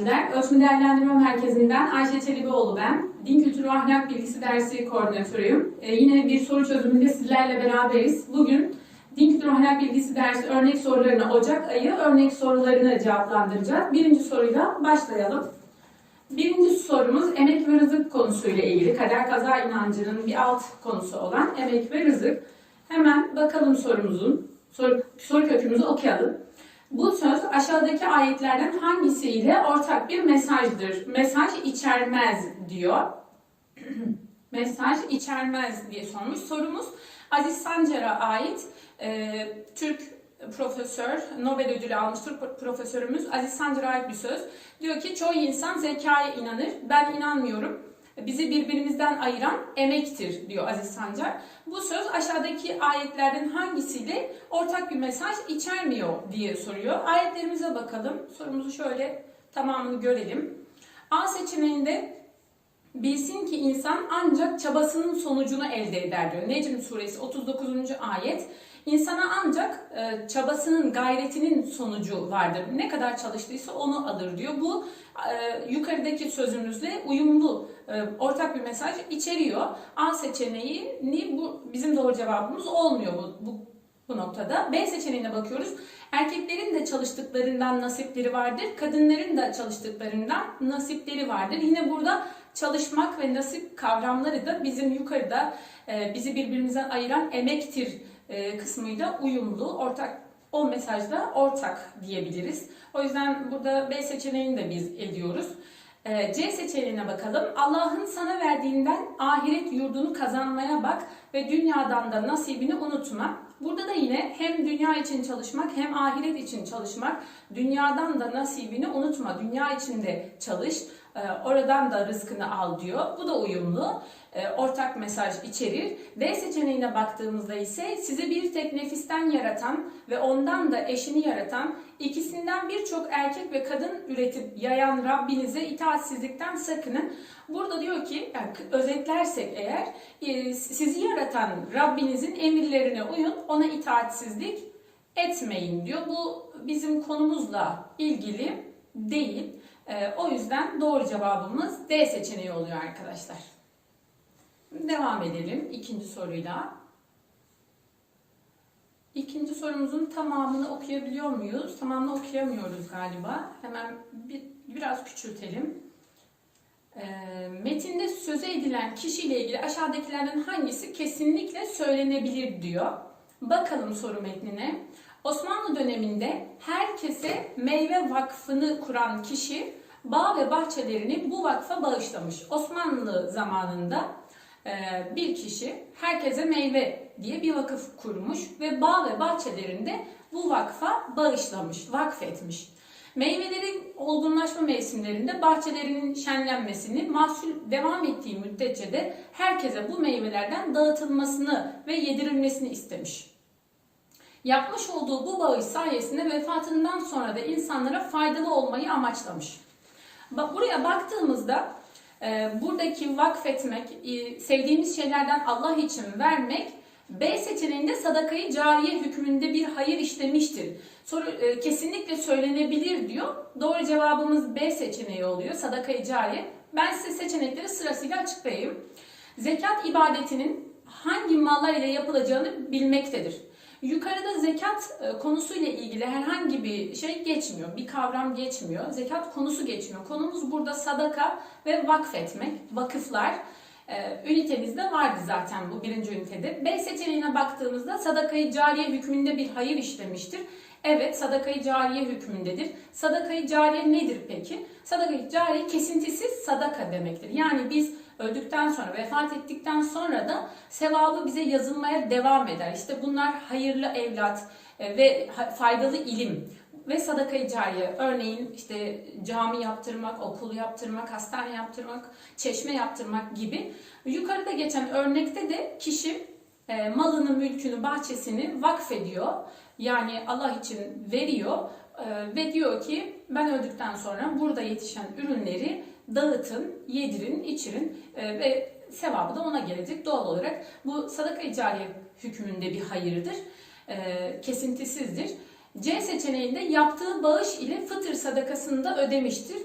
benden. Ölçme Değerlendirme Merkezi'nden Ayşe Çelibioğlu ben. Din Kültürü Ahlak Bilgisi Dersi Koordinatörüyüm. Ee, yine bir soru çözümünde sizlerle beraberiz. Bugün Din Kültürü Ahlak Bilgisi Dersi örnek sorularını Ocak ayı örnek sorularını cevaplandıracağız. Birinci soruyla başlayalım. Birinci sorumuz emek ve rızık konusuyla ilgili. Kader kaza inancının bir alt konusu olan emek ve rızık. Hemen bakalım sorumuzun, soru, soru kökümüzü okuyalım. Bu söz aşağıdaki ayetlerden hangisiyle ortak bir mesajdır? Mesaj içermez diyor. Mesaj içermez diye sormuş. Sorumuz Aziz Sancar'a ait e, Türk profesör, Nobel ödülü almış Türk profesörümüz Aziz Sancar'a ait bir söz. Diyor ki çoğu insan zekaya inanır, ben inanmıyorum. Bizi birbirimizden ayıran emektir diyor Aziz Sancar. Bu söz aşağıdaki ayetlerden hangisiyle ortak bir mesaj içermiyor diye soruyor. Ayetlerimize bakalım. Sorumuzu şöyle tamamını görelim. A seçeneğinde bilsin ki insan ancak çabasının sonucunu elde eder diyor. Necm suresi 39. ayet. İnsana ancak e, çabasının, gayretinin sonucu vardır. Ne kadar çalıştıysa onu alır diyor. Bu e, yukarıdaki sözümüzle uyumlu, e, ortak bir mesaj içeriyor. A seçeneği bu bizim doğru cevabımız olmuyor bu, bu bu noktada. B seçeneğine bakıyoruz. Erkeklerin de çalıştıklarından nasipleri vardır. Kadınların da çalıştıklarından nasipleri vardır. Yine burada çalışmak ve nasip kavramları da bizim yukarıda e, bizi birbirimizden ayıran emektir kısmıyla uyumlu, ortak o mesajda ortak diyebiliriz. O yüzden burada B seçeneğini de biz ediyoruz. E, C seçeneğine bakalım. Allah'ın sana verdiğinden ahiret yurdunu kazanmaya bak ve dünyadan da nasibini unutma. Burada da yine hem dünya için çalışmak hem ahiret için çalışmak. Dünyadan da nasibini unutma. Dünya içinde çalış. E, oradan da rızkını al diyor. Bu da uyumlu. E, ortak mesaj içerir. D seçeneğine baktığımızda ise sizi bir tek nefisten yaratan ve ondan da eşini yaratan, ikisinden birçok erkek ve kadın üretip yayan Rabbinize itaatsizlikten sakının. Burada diyor ki, yani özetlersek eğer, e, sizi yaratan Rabbinizin emirlerine uyun, ona itaatsizlik etmeyin diyor. Bu bizim konumuzla ilgili değil. E, o yüzden doğru cevabımız D seçeneği oluyor arkadaşlar. Devam edelim ikinci soruyla. İkinci sorumuzun tamamını okuyabiliyor muyuz? Tamamını okuyamıyoruz galiba. Hemen bir, biraz küçültelim. E, metinde söze edilen kişiyle ilgili aşağıdakilerden hangisi kesinlikle söylenebilir diyor. Bakalım soru metnine. Osmanlı döneminde herkese meyve vakfını kuran kişi bağ ve bahçelerini bu vakfa bağışlamış. Osmanlı zamanında e, bir kişi herkese meyve diye bir vakıf kurmuş ve bağ ve bahçelerinde bu vakfa bağışlamış, vakfetmiş. Meyvelerin olgunlaşma mevsimlerinde bahçelerinin şenlenmesini, mahsul devam ettiği müddetçe de herkese bu meyvelerden dağıtılmasını ve yedirilmesini istemiş. Yapmış olduğu bu bağış sayesinde vefatından sonra da insanlara faydalı olmayı amaçlamış. Buraya baktığımızda e, buradaki vakfetmek, e, sevdiğimiz şeylerden Allah için vermek B seçeneğinde sadakayı cariye hükmünde bir hayır işlemiştir. Soru e, kesinlikle söylenebilir diyor. Doğru cevabımız B seçeneği oluyor. Sadakayı cariye. Ben size seçenekleri sırasıyla açıklayayım. Zekat ibadetinin hangi mallar ile yapılacağını bilmektedir. Yukarıda zekat e, konusuyla ilgili herhangi bir şey geçmiyor, bir kavram geçmiyor. Zekat konusu geçmiyor. Konumuz burada sadaka ve vakfetmek, vakıflar. E, ünitemizde vardı zaten bu birinci ünitede. B seçeneğine baktığımızda sadakayı cariye hükmünde bir hayır işlemiştir. Evet sadakayı cariye hükmündedir. Sadakayı cariye nedir peki? Sadakayı cariye kesintisiz sadaka demektir. Yani biz öldükten sonra, vefat ettikten sonra da sevabı bize yazılmaya devam eder. İşte bunlar hayırlı evlat e, ve faydalı ilim ve sadaka-i cariye. Örneğin işte cami yaptırmak, okul yaptırmak, hastane yaptırmak, çeşme yaptırmak gibi. Yukarıda geçen örnekte de kişi e, malını, mülkünü, bahçesini vakfediyor. Yani Allah için veriyor e, ve diyor ki ben öldükten sonra burada yetişen ürünleri dağıtın, yedirin, içirin e, ve sevabı da ona gelecek. Doğal olarak bu sadaka-i cariye hükmünde bir hayırdır. E, kesintisizdir. C seçeneğinde yaptığı bağış ile fıtır sadakasını da ödemiştir.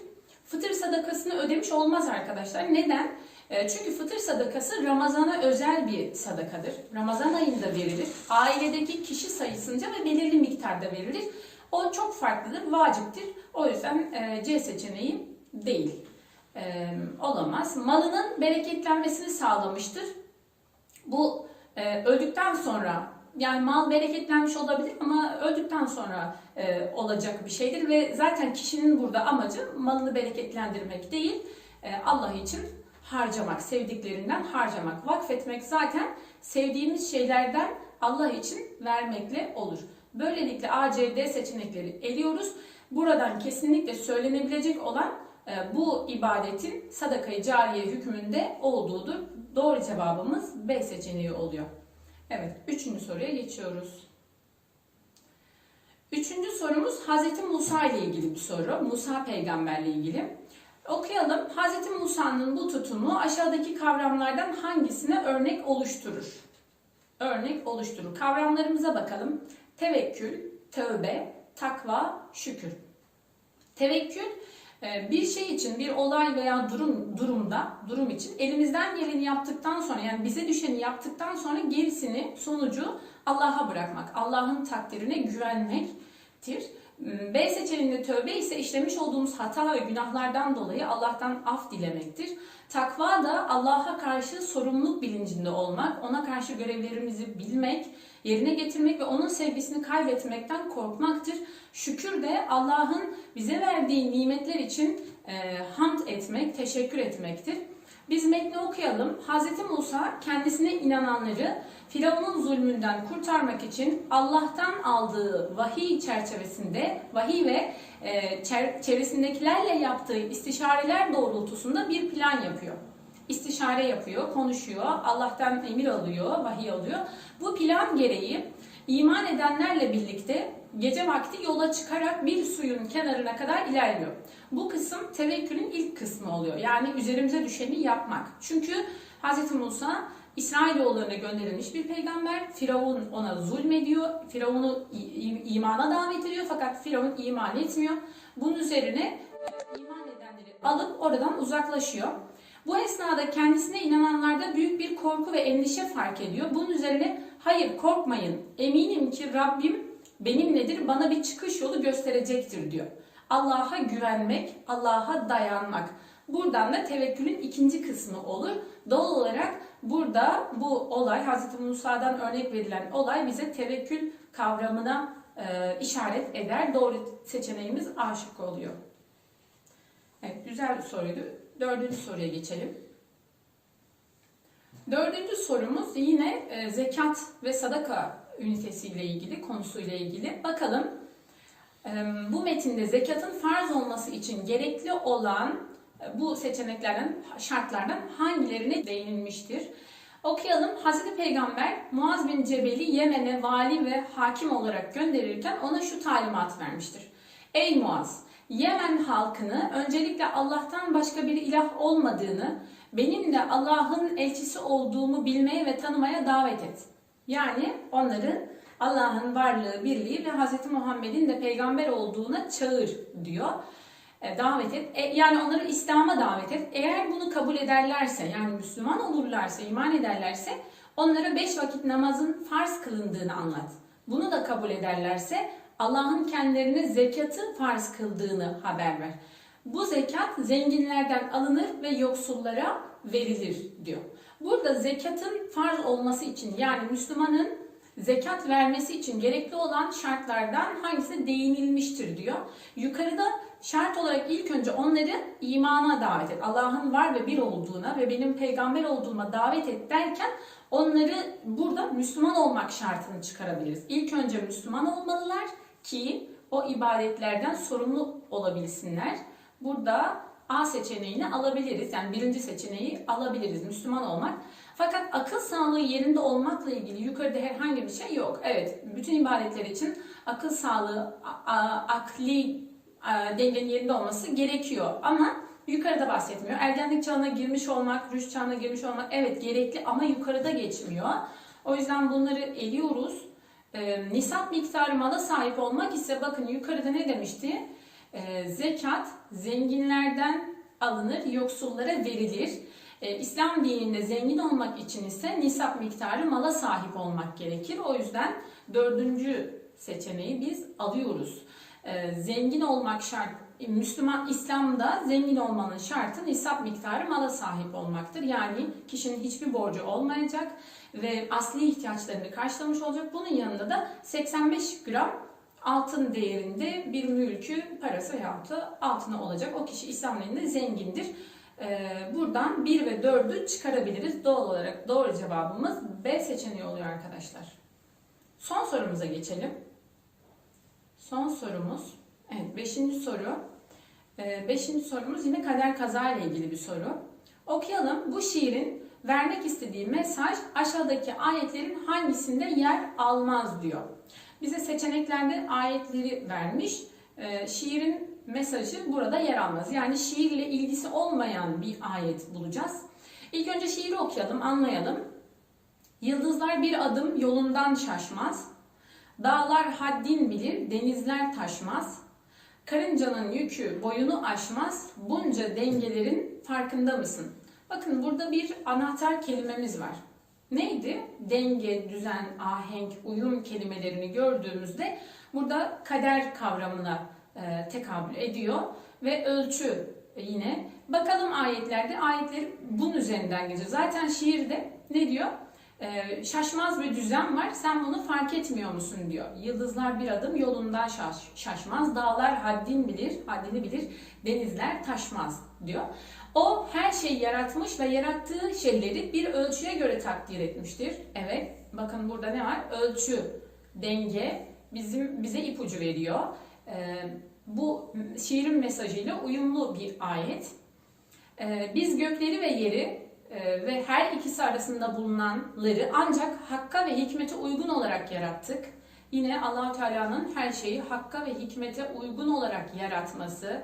fıtır sadakasını ödemiş olmaz arkadaşlar. Neden? E, Çünkü fıtır sadakası Ramazan'a özel bir sadakadır. Ramazan ayında verilir. Ailedeki kişi sayısınca ve belirli miktarda verilir. O çok farklıdır, vaciptir. O yüzden C seçeneği değil. E, olamaz. Malının bereketlenmesini sağlamıştır. Bu e, öldükten sonra yani mal bereketlenmiş olabilir ama öldükten sonra e, olacak bir şeydir ve zaten kişinin burada amacı malını bereketlendirmek değil, e, Allah için harcamak, sevdiklerinden harcamak, vakfetmek zaten sevdiğimiz şeylerden Allah için vermekle olur. Böylelikle A, C, D seçenekleri eliyoruz. Buradan kesinlikle söylenebilecek olan bu ibadetin sadakayı cariye hükmünde olduğudur. Doğru cevabımız B seçeneği oluyor. Evet, üçüncü soruya geçiyoruz. Üçüncü sorumuz Hz. Musa ile ilgili bir soru. Musa peygamberle ilgili. Okuyalım. Hz. Musa'nın bu tutumu aşağıdaki kavramlardan hangisine örnek oluşturur? Örnek oluşturur. Kavramlarımıza bakalım. Tevekkül, tövbe, takva, şükür. Tevekkül e, bir şey için, bir olay veya durum durumda, durum için elimizden geleni yaptıktan sonra yani bize düşeni yaptıktan sonra gerisini, sonucu Allah'a bırakmak, Allah'ın takdirine güvenmektir. B seçeneğinde tövbe ise işlemiş olduğumuz hata ve günahlardan dolayı Allah'tan af dilemektir. Takva da Allah'a karşı sorumluluk bilincinde olmak, ona karşı görevlerimizi bilmek, yerine getirmek ve onun sevgisini kaybetmekten korkmaktır. Şükür de Allah'ın bize verdiği nimetler için e, hamd etmek, teşekkür etmektir. Biz metni okuyalım. Hz. Musa kendisine inananları Firavun'un zulmünden kurtarmak için Allah'tan aldığı vahiy çerçevesinde, vahiy ve e, çevresindekilerle yaptığı istişareler doğrultusunda bir plan yapıyor. İstişare yapıyor, konuşuyor, Allah'tan emir alıyor, vahiy alıyor. Bu plan gereği iman edenlerle birlikte gece vakti yola çıkarak bir suyun kenarına kadar ilerliyor. Bu kısım tevekkülün ilk kısmı oluyor. Yani üzerimize düşeni yapmak. Çünkü Hz. Musa İsrailoğullarına gönderilmiş bir peygamber. Firavun ona zulmediyor. Firavun'u imana davet ediyor fakat Firavun iman etmiyor. Bunun üzerine iman edenleri alıp oradan uzaklaşıyor. Bu esnada kendisine inananlarda büyük bir korku ve endişe fark ediyor. Bunun üzerine hayır korkmayın eminim ki Rabbim benimledir bana bir çıkış yolu gösterecektir diyor. Allah'a güvenmek, Allah'a dayanmak. Buradan da tevekkülün ikinci kısmı olur. Doğal olarak burada bu olay, Hz. Musa'dan örnek verilen olay bize tevekkül kavramına e, işaret eder. Doğru seçeneğimiz A şıkkı oluyor. Evet, güzel bir soruydu. Dördüncü soruya geçelim. Dördüncü sorumuz yine e, zekat ve sadaka ünitesiyle ilgili, konusuyla ilgili. Bakalım e, bu metinde zekatın farz olması için gerekli olan bu seçeneklerden, şartlardan hangilerine değinilmiştir? Okuyalım. Hazreti Peygamber Muaz bin Cebel'i Yemen'e vali ve hakim olarak gönderirken ona şu talimat vermiştir. Ey Muaz! Yemen halkını öncelikle Allah'tan başka bir ilah olmadığını, benim de Allah'ın elçisi olduğumu bilmeye ve tanımaya davet et. Yani onları Allah'ın varlığı, birliği ve Hz. Muhammed'in de peygamber olduğuna çağır diyor. E, davet et. E, yani onları İslam'a davet et. Eğer bunu kabul ederlerse, yani Müslüman olurlarsa, iman ederlerse onlara beş vakit namazın farz kılındığını anlat. Bunu da kabul ederlerse Allah'ın kendilerine zekatı farz kıldığını haber ver. Bu zekat zenginlerden alınır ve yoksullara verilir diyor. Burada zekatın farz olması için yani Müslümanın zekat vermesi için gerekli olan şartlardan hangisi değinilmiştir diyor. Yukarıda şart olarak ilk önce onları imana davet et. Allah'ın var ve bir olduğuna ve benim peygamber olduğuma davet et derken onları burada Müslüman olmak şartını çıkarabiliriz. İlk önce Müslüman olmalılar ki o ibadetlerden sorumlu olabilsinler. Burada A seçeneğini alabiliriz. Yani birinci seçeneği alabiliriz. Müslüman olmak. Fakat akıl sağlığı yerinde olmakla ilgili yukarıda herhangi bir şey yok. Evet, bütün ibadetler için akıl sağlığı, akli dengenin yerinde olması gerekiyor. Ama yukarıda bahsetmiyor. Ergenlik çağına girmiş olmak, rüş çağına girmiş olmak evet gerekli ama yukarıda geçmiyor. O yüzden bunları eliyoruz. E, nisap miktarı mala sahip olmak ise bakın yukarıda ne demişti? E, zekat zenginlerden alınır, yoksullara verilir. E, İslam dininde zengin olmak için ise nisap miktarı mala sahip olmak gerekir. O yüzden dördüncü seçeneği biz alıyoruz. E, zengin olmak şart. Müslüman İslam'da zengin olmanın şartı nisap miktarı mala sahip olmaktır. Yani kişinin hiçbir borcu olmayacak ve asli ihtiyaçlarını karşılamış olacak. Bunun yanında da 85 gram altın değerinde bir mülkü parası veyahut da altına olacak. O kişi İslam dininde zengindir. Ee, buradan 1 ve 4'ü çıkarabiliriz. Doğal olarak doğru cevabımız B seçeneği oluyor arkadaşlar. Son sorumuza geçelim. Son sorumuz, evet 5. soru. 5. sorumuz yine kader kaza ile ilgili bir soru. Okuyalım. Bu şiirin vermek istediği mesaj aşağıdaki ayetlerin hangisinde yer almaz diyor. Bize seçeneklerde ayetleri vermiş. Ee, şiirin mesajı burada yer almaz. Yani şiirle ilgisi olmayan bir ayet bulacağız. İlk önce şiiri okuyalım, anlayalım. Yıldızlar bir adım yolundan şaşmaz. Dağlar haddin bilir, denizler taşmaz. Karıncanın yükü boyunu aşmaz. Bunca dengelerin farkında mısın? Bakın burada bir anahtar kelimemiz var. Neydi? Denge, düzen, ahenk, uyum kelimelerini gördüğümüzde burada kader kavramına e, tekabül ediyor ve ölçü yine. Bakalım ayetlerde ayetleri bunun üzerinden geçiyor. Zaten şiirde ne diyor? E, şaşmaz bir düzen var. Sen bunu fark etmiyor musun diyor. Yıldızlar bir adım yolundan şaş, şaşmaz. Dağlar haddin bilir, haddini bilir. Denizler taşmaz diyor. O her şeyi yaratmış ve yarattığı şeyleri bir ölçüye göre takdir etmiştir. Evet, bakın burada ne var? Ölçü, denge bizim bize ipucu veriyor. Ee, bu şiirin mesajıyla uyumlu bir ayet. Ee, biz gökleri ve yeri e, ve her ikisi arasında bulunanları ancak hakka ve hikmete uygun olarak yarattık. Yine Allahu Teala'nın her şeyi hakka ve hikmete uygun olarak yaratması,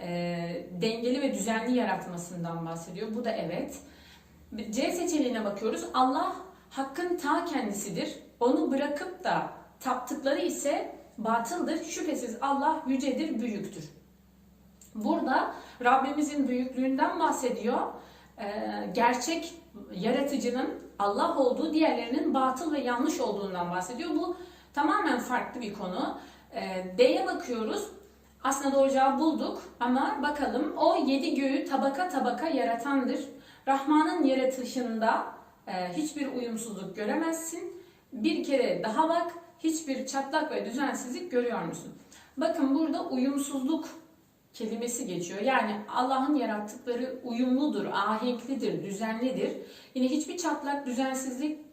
e, dengeli ve düzenli yaratmasından bahsediyor. Bu da evet. C seçeneğine bakıyoruz. Allah hakkın ta kendisidir. Onu bırakıp da taptıkları ise batıldır. Şüphesiz Allah yücedir, büyüktür. Burada Rabbimizin büyüklüğünden bahsediyor. Ee, gerçek yaratıcının Allah olduğu, diğerlerinin batıl ve yanlış olduğundan bahsediyor. Bu tamamen farklı bir konu. Ee, D'ye bakıyoruz. Aslında doğru cevabı bulduk ama bakalım o yedi göğü tabaka tabaka yaratandır. Rahman'ın yaratışında e, hiçbir uyumsuzluk göremezsin. Bir kere daha bak hiçbir çatlak ve düzensizlik görüyor musun? Bakın burada uyumsuzluk kelimesi geçiyor. Yani Allah'ın yarattıkları uyumludur, ahenklidir, düzenlidir. Yine hiçbir çatlak, düzensizlik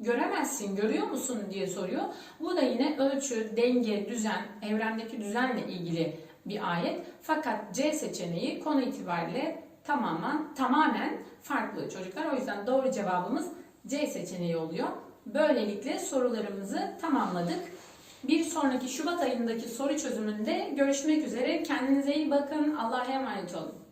göremezsin, görüyor musun diye soruyor. Bu da yine ölçü, denge, düzen, evrendeki düzenle ilgili bir ayet. Fakat C seçeneği konu itibariyle tamamen tamamen farklı çocuklar. O yüzden doğru cevabımız C seçeneği oluyor. Böylelikle sorularımızı tamamladık. Bir sonraki Şubat ayındaki soru çözümünde görüşmek üzere. Kendinize iyi bakın. Allah'a emanet olun.